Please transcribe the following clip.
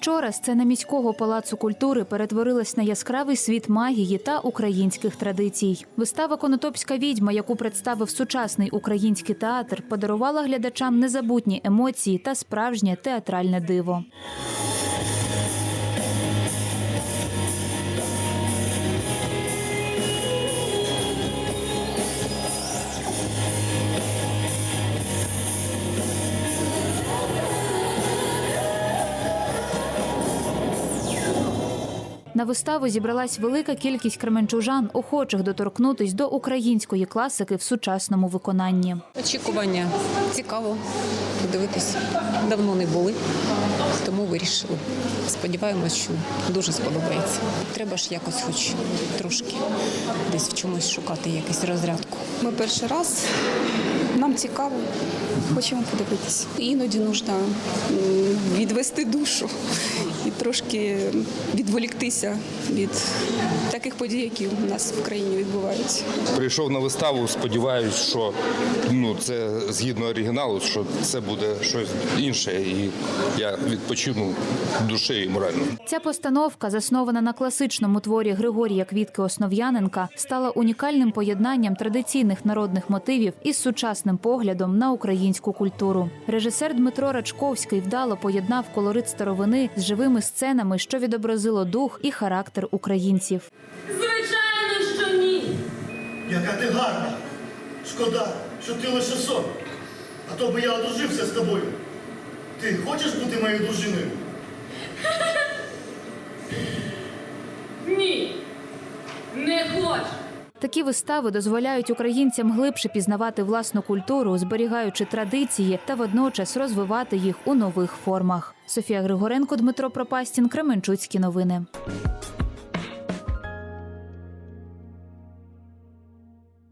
Вчора сцена міського палацу культури перетворилась на яскравий світ магії та українських традицій. Вистава Конотопська відьма, яку представив сучасний український театр, подарувала глядачам незабутні емоції та справжнє театральне диво. На виставу зібралась велика кількість кременчужан, охочих доторкнутись до української класики в сучасному виконанні. Очікування цікаво. Подивитись, Давно не були, тому вирішили. Сподіваємось, що дуже сподобається. Треба ж якось, хоч трошки десь в чомусь шукати якусь розрядку. Ми перший раз, нам цікаво, хочемо подивитися. Іноді потрібно відвести душу і трошки відволіктися від таких подій, які у нас в країні відбуваються. Прийшов на виставу, сподіваюся, що ну це згідно оригіналу, що це буде щось інше, і я відпочину душею і морально. Ця постановка, заснована на класичному творі Григорія Квітки Основ'яненка, стала унікальним поєднанням традиційних народних мотивів із сучасним поглядом на українську культуру. Режисер Дмитро Рачковський вдало поєднав колорит старовини з живими сценами, що відобразило дух і характер українців. Звичайно, що ні. Яка ти гарна. Шкода, що ти лише сон. А то би я одружився з тобою. Ти хочеш бути моєю дружиною? Ні. Не хочу. Такі вистави дозволяють українцям глибше пізнавати власну культуру, зберігаючи традиції та водночас розвивати їх у нових формах. Софія Григоренко, Дмитро Пропастін, Кременчуцькі новини.